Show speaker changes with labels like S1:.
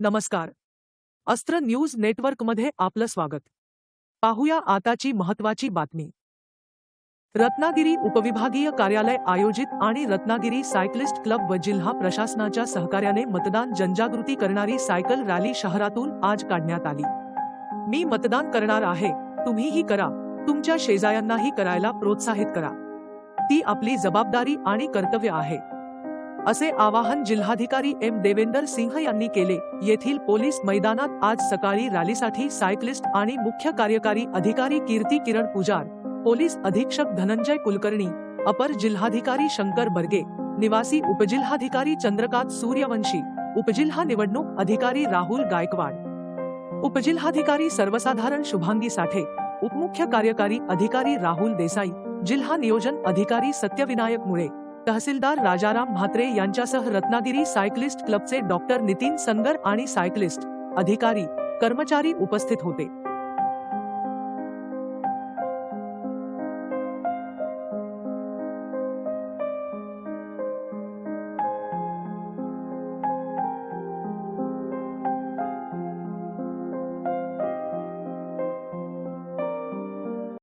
S1: नमस्कार. अस्त्र न्यूज नेटवर्कमध्ये आपलं स्वागत. पाहूया आताची महत्वाची बातमी. रत्नागिरी उपविभागीय कार्यालय आयोजित आणि रत्नागिरी सायक्लिस्ट क्लब व जिल्हा प्रशासनाच्या सहकार्याने मतदान जनजागृती करणारी सायकल रॅली शहरातून आज काढण्यात आली. मी मतदान करणार आहे तुम्हीही करा तुमच्या शेजाऱ्यांनाही करायला प्रोत्साहित करा. ती आपली जबाबदारी आणि कर्तव्य आहे. असे आवाहन जिल्हाधिकारी एम. देवेंदर सिंह यांनी केले. येथील पोलीस मैदानात आज सकाळी रॅलीसाठी सायक्लिस्ट आणि मुख्य कार्यकारी अधिकारी कीर्ती किरण पुजार पोलीस अधीक्षक धनंजय कुलकर्णी अपर जिल्हाधिकारी शंकर बर्गे निवासी उपजिल्हाधिकारी चंद्रकांत सूर्यवंशी उपजिल्हा निवडणूक अधिकारी राहुल गायकवाड. उपजिल्हाधिकारी सर्वसाधारण शुभांगी साठे उपमुख्य कार्यकारी अधिकारी राहुल देसाई जिल्हा नियोजन अधिकारी सत्यविनायक मुळे तहसीलदार राजाराम म्हात्रे यांच्यासह रत्नागिरी सायक्लिस्ट क्लबचे डॉक्टर नितीन संगर आणि सायक्लिस्ट अधिकारी कर्मचारी उपस्थित होते.